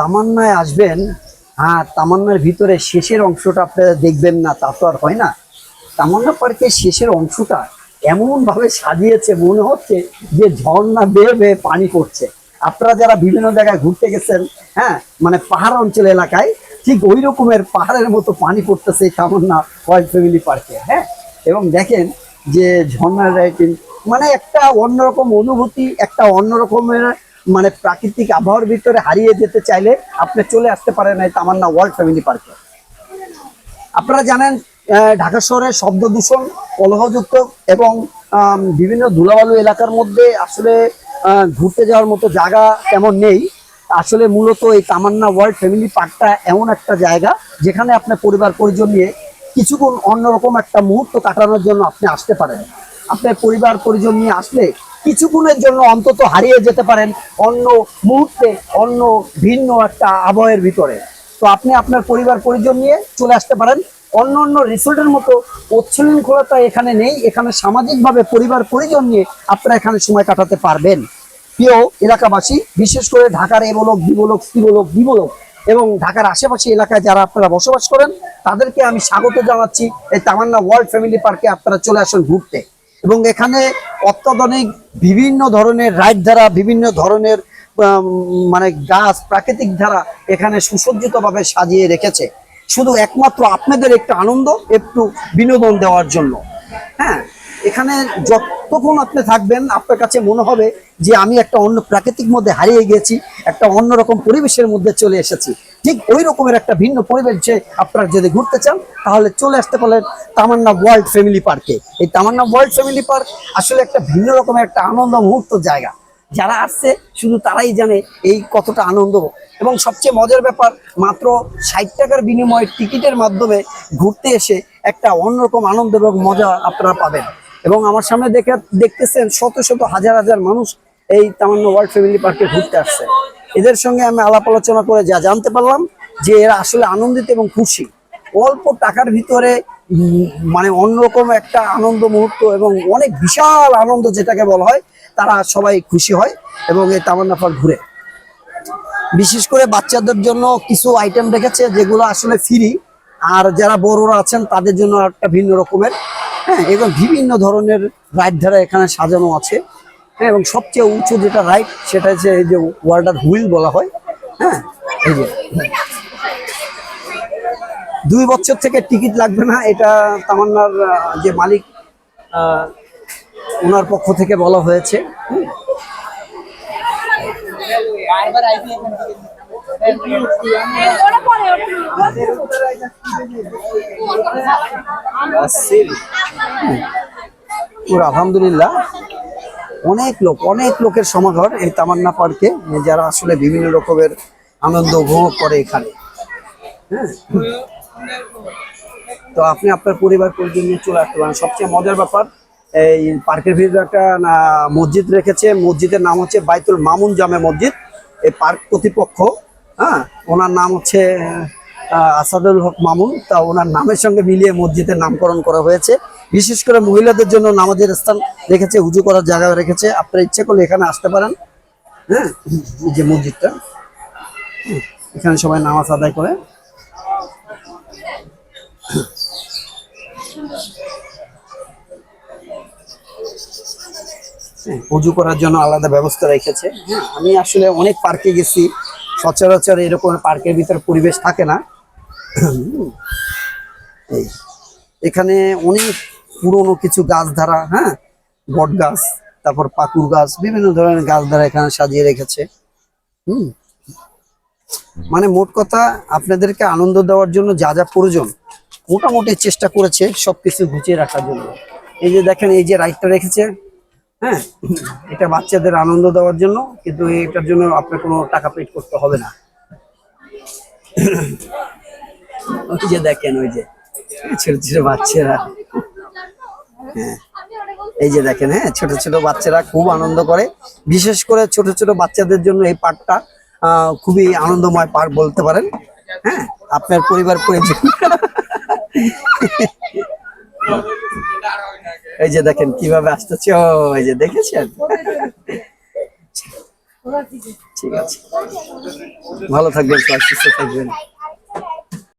তামান্নায় আসবেন হ্যাঁ তামান্নার ভিতরে শেষের অংশটা আপনারা দেখবেন না, তা তো আর হয় না। তামান্না পার্কের শেষের অংশটা এমনভাবে সাজিয়েছে, মনে হচ্ছে যে ঝর্ণা বেয়ে বেয়ে পানি পড়ছে। আপনারা যারা বিভিন্ন জায়গায় ঘুরতে গেছেন হ্যাঁ মানে পাহাড় অঞ্চল এলাকায়, ঠিক ওই রকমের পাহাড়ের মতো পানি পড়তেছে এই তামান্না ওয়াইল্ড ফ্যামিলি পার্কে হ্যাঁ? এবং দেখেন যে ঝর্ণার রাইটিং মানে একটা অন্যরকম অনুভূতি, একটা অন্যরকমের মানে প্রাকৃতিক আবহাওয়ার ভিতরে হারিয়ে যেতে চাইলে আপনি চলে আসতে পারেন এই তামান্না ওয়ার্ল্ড ফ্যামিলি পার্কে। আপনারা জানেন ঢাকা শহরে শব্দ দূষণ, কলহযুক্ত এবং বিভিন্ন ধুলাবালু এলাকার মধ্যে আসলে ঘুরতে যাওয়ার মতো জায়গা তেমন নেই। আসলে মূলত এই তামান্না ওয়ার্ল্ড ফ্যামিলি পার্কটা এমন একটা জায়গা যেখানে আপনার পরিবার পরিজন নিয়ে কিছুক্ষণ অন্যরকম একটা মুহূর্ত কাটানোর জন্য আপনি আসতে পারেন। আপনার পরিবার পরিজন নিয়ে আসলে কিছুক্ষণের জন্য অন্তত হারিয়ে যেতে পারেন অন্য মুহূর্তে, অন্য ভিন্ন একটা আবহের ভিতরে। তো আপনি আপনার পরিবার, পরিজন নিয়ে চলে আসতে পারেন। অন্য অন্য রিসোর্টের মতো উচ্ছৃঙ্খলতা এখানে নেই। এখানে সামাজিকভাবে পরিবার, পরিজন নিয়ে আপনারা এখানে সময় কাটাতে পারবেন। প্রিয় এলাকাবাসী, বিশেষ করে ঢাকার A block, B block, C block, D block এবং ঢাকার আশেপাশে এলাকায় যারা আপনারা বসবাস করেন, তাদেরকে আমি স্বাগত জানাচ্ছি এই তামান্না ওয়ার্ল্ড ফ্যামিলি পার্কে আপনারা চলে আসুন ঘুরতে। এবং এখানে অত্যাধুনিক বিভিন্ন ধরনের রাইড দ্বারা, বিভিন্ন ধরনের মানে গাছ, প্রাকৃতিক ধারা এখানে সুসজ্জিতভাবে সাজিয়ে রেখেছে। শুধু একমাত্র আপনাদের একটু আনন্দ, একটু বিনোদন দেওয়ার জন্য। হ্যাঁ এখানে যতক্ষণ আপনি থাকবেন, আপনার কাছে মনে হবে যে আমি একটা অন্য প্রাকৃতিক মধ্যে হারিয়ে গেছি, একটা অন্যরকম পরিবেশের মধ্যে চলে এসেছি। ঠিক ওই রকমের একটা ভিন্ন পরিবেশে আপনারা যদি ঘুরতে চান তাহলে চলে আসতে পারেন তামান্না ওয়ার্ল্ড ফ্যামিলি পার্কে এই তামান্না ওয়ার্ল্ড ফ্যামিলি পার্ক আসলে একটা ভিন্ন রকমের একটা আনন্দ মুহূর্ত জায়গা। যারা আসছে, শুধু তারাই জানে এই কতটা আনন্দ। এবং সবচেয়ে মজার ব্যাপার, মাত্র ষাট টাকার বিনিময়ে টিকিটের মাধ্যমে ঘুরতে এসে একটা অন্যরকম আনন্দ এবং মজা আপনারা পাবেন। এবং আমার সামনে দেখে দেখতেছেন শত শত হাজার হাজার মানুষ এই তামান্না ওয়ার্ল্ড ফ্যামিলি পার্কে ঘুরতে আসছে। এদের সঙ্গে আমি আলাপ আলোচনা করে যা জানতে পারলাম যে এরা আসলে আনন্দিত এবং খুশি। অল্প টাকার ভিতরে মানে অন্যরকম একটা আনন্দ মুহূর্ত এবং অনেক বিশাল আনন্দ যেটাকে বলা হয়, তারা সবাই খুশি হয় এবং এই তামান্না পার্ক ঘুরে। বিশেষ করে বাচ্চাদের জন্য কিছু আইটেম রেখেছে যেগুলো আসলে ফ্রি আর যারা বড়রা আছেন তাদের জন্য একটা ভিন্ন রকমের। হ্যাঁ এবং বিভিন্ন ধরনের রাইড ধারা এখানে সাজানো আছে। হ্যাঁ এবং সবচেয়ে উঁচু যেটা রাইড সেটা হচ্ছে এই যে ওয়ার্ল্ডার হুইল বলা হয়। হ্যাঁ এই যে। দুই বছর থেকে টিকিট লাগবে না, এটা তামান্নার যে মালিক ওনার পক্ষ থেকে বলা হয়েছে। আলহামদুলিল্লাহ। অনেক লোক, অনেক লোকের সমাগম এই তামান্না পার্কে যারা আসলে বিভিন্ন রকমের আনন্দ উপভোগ করে এখানে। হ্যাঁ তো আপনি আপনার পরিবার পরিজন নিয়ে চলে আসতে পারেন? সবচেয়ে মজার ব্যাপার এই পার্কের ভিতরে একটা মসজিদ রেখেছে। মসজিদের নাম হচ্ছে বাইতুল মামুন জামে মসজিদ। এই পার্ক কর্তৃপক্ষ হ্যাঁ ওনার নাম হচ্ছে আসাদুল হক মামুন। তা ওনার নামের সঙ্গে মিলিয়ে মসজিদের নামকরণ করা হয়েছে। বিশেষ করে মহিলাদের জন্য নামাজের স্থান রেখেছে উজু করার জায়গা রেখেছে। আপনারা ইচ্ছে করলে এখানে আসতে পারেন। হ্যাঁ যে মসজিদটা হুম, এখানে সবাই নামাজ আদায় করে। উজু করার জন্য আলাদা ব্যবস্থা রেখেছে। হ্যাঁ, আমি আসলে অনেক পার্কে গেছি। সচরাচর এরকম পার্কের ভিতর পরিবেশ থাকে না। এখানে অনেক পুরনো কিছু গাছ ধারা হ্যাঁ বট গাছ তারপর পাকুর গাছ বিভিন্ন ধরনের গাছ ধারা এখানে সাজিয়ে রেখেছে। হুম মানে মোট কথা আপনাদেরকে আনন্দ দেওয়ার জন্য যা যা প্রয়োজন মোটামুটি চেষ্টা করেছে সবকিছু গুছিয়ে রাখার জন্য। এই যে দেখেন এই যে রাইডটা রেখেছে হ্যাঁ এটা বাচ্চাদের আনন্দ দেওয়ার জন্য, কিন্তু এটার জন্য আপনার কোনো টাকা পেড করতে হবে না। ওই যে দেখেন, ওই যে, ছোট ছোট বাচ্চারা। হ্যাঁ এই যে দেখেন হ্যাঁ ছোট ছোট বাচ্চারা খুব আনন্দ করে। বিশেষ করে ছোট ছোট বাচ্চাদের জন্য এই পার্কটা খুবই আনন্দময় পার্ক বলতে পারেন। হ্যাঁ আপনার পরিবার পরিজন এই যে দেখেন কীভাবে আসতেছে চ এই যে দেখেছেন? ঠিক আছে। ভালো থাকবেন সুস্থ থাকবেন।